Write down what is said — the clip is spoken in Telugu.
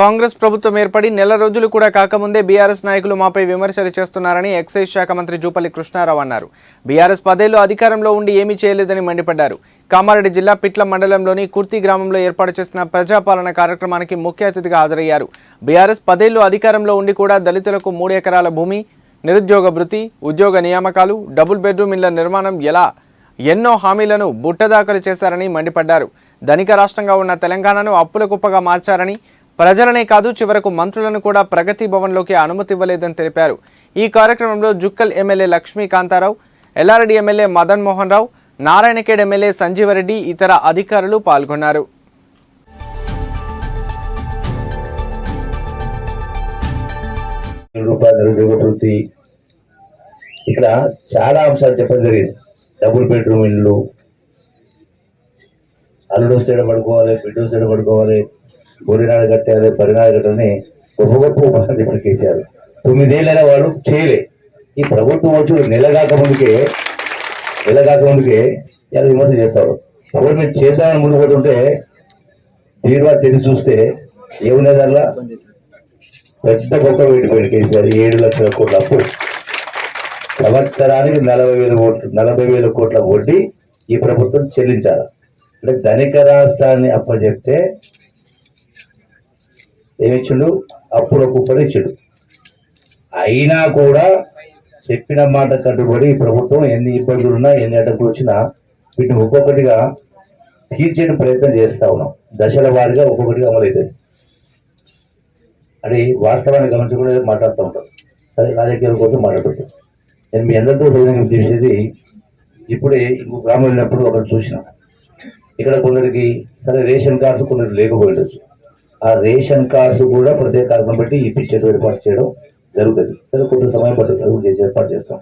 కాంగ్రెస్ ప్రభుత్వం ఏర్పడి నెల రోజులు కూడా కాకముందే బీఆర్ఎస్ నాయకులు మాపై విమర్శలు చేస్తున్నారని ఎక్సైజ్ శాఖ మంత్రి జూపల్లి కృష్ణారావు అన్నారు. బీఆర్ఎస్ పదేళ్ళు అధికారంలో ఉండి ఏమీ చేయలేదని మండిపడ్డారు. కామారెడ్డి జిల్లా పిట్ల మండలంలోని కుర్తి గ్రామంలో ఏర్పాటు చేసిన ప్రజాపాలన కార్యక్రమానికి ముఖ్య అతిథిగా హాజరయ్యారు. బీఆర్ఎస్ పదేళ్ళు అధికారంలో ఉండి కూడా దళితులకు మూడు ఎకరాల భూమి నిరుద్యోగ భృతి ఉద్యోగ నియామకాలు డబుల్ బెడ్రూమ్ ఇళ్ళ నిర్మాణం ఎలా ఎన్నో హామీలను బుట్టదాఖలు చేశారని మండిపడ్డారు. ధనిక రాష్ట్రంగా ఉన్న తెలంగాణను అప్పుల కుప్పగా మార్చారని ప్రజలనే కాదు చివరకు మంత్రులను కూడా ప్రగతి భవన్లోకి అనుమతి ఇవ్వలేదని తెలిపారు. ఈ కార్యక్రమంలో Jukkal MLA Lakshmikantarao Yellareddy MLA Madan Mohan Rao Narayankhed MLA Sanjeevareddy ఇతర అధికారులు పాల్గొన్నారు. ఇక్కడ చాలా అంశాలు చెప్పడం జరిగింది. డబుల్ బెడ్రూమ్ ఇల్లు. అల్లుడు వస్తే పడుకోవాలి బిడ్డ వస్తే పడుకోవాలి గోరినాడు కట్టాలి పరినాడు కట్టాలని గొప్ప గొప్ప ఉపన్యాసం చెప్పిన కేసీఆర్. తొమ్మిదేళ్ళైనా వాళ్ళు చేయలే. ఈ ప్రభుత్వం వచ్చి నెలకాక ముందుకే నెలకాక ముందుకే ఇలా విమర్శ చేస్తారు. కాబట్టి మేము చేద్దామని ముందు పోతుంటే తీరువా తెలిసి చూస్తే ఏమున్నది దానిలో పెద్ద గొప్ప పెట్టిపోయింది కేసీఆర్ ఏడు లక్షల కోట్ల అప్పు. సంవత్సరానికి నలభై వేల కోట్లు నలభై వేల కోట్ల వడ్డీ ఈ ప్రభుత్వం చెల్లించాలి. అంటే ధనిక రాష్ట్రాన్ని అప్పచెప్తే ఏమిచ్చుడు? అప్పుల కుప్పలు ఇచ్చిండు అయినా కూడా చెప్పిన మాట కట్టుబడి ప్రభుత్వం ఎన్ని ఇబ్బందులు ఉన్నా ఎన్ని అడ్డంకులు వచ్చినా వీటిని ఒక్కొక్కటిగా తీర్చే ప్రయత్నం చేస్తా ఉన్నాం. దశల వారిగా ఒక్కొక్కటిగా అమలవుతుంది అది వాస్తవాన్ని గమనించకుండా మాట్లాడుతూ ఉంటాం. సరే రాజకీయాల కోసం మాట్లాడుతుంటాం నేను మీ అందరితో సరిగ్గా చేసేది ఇప్పుడే ఇంకో గ్రామం వెళ్ళినప్పుడు ఒకటి చూసిన. ఇక్కడ కొందరికి సరే రేషన్ కార్డ్స్ కొందరికి లేకపోయిండొచ్చు ఆ రేషన్ కార్డు కూడా ప్రత్యేక కారణం బట్టి ఇప్పించేది ఏర్పాటు చేయడం జరుగుతుంది. సరే కొంత సమయం పడుతుంది. చేసి ఏర్పాటు చేస్తాం.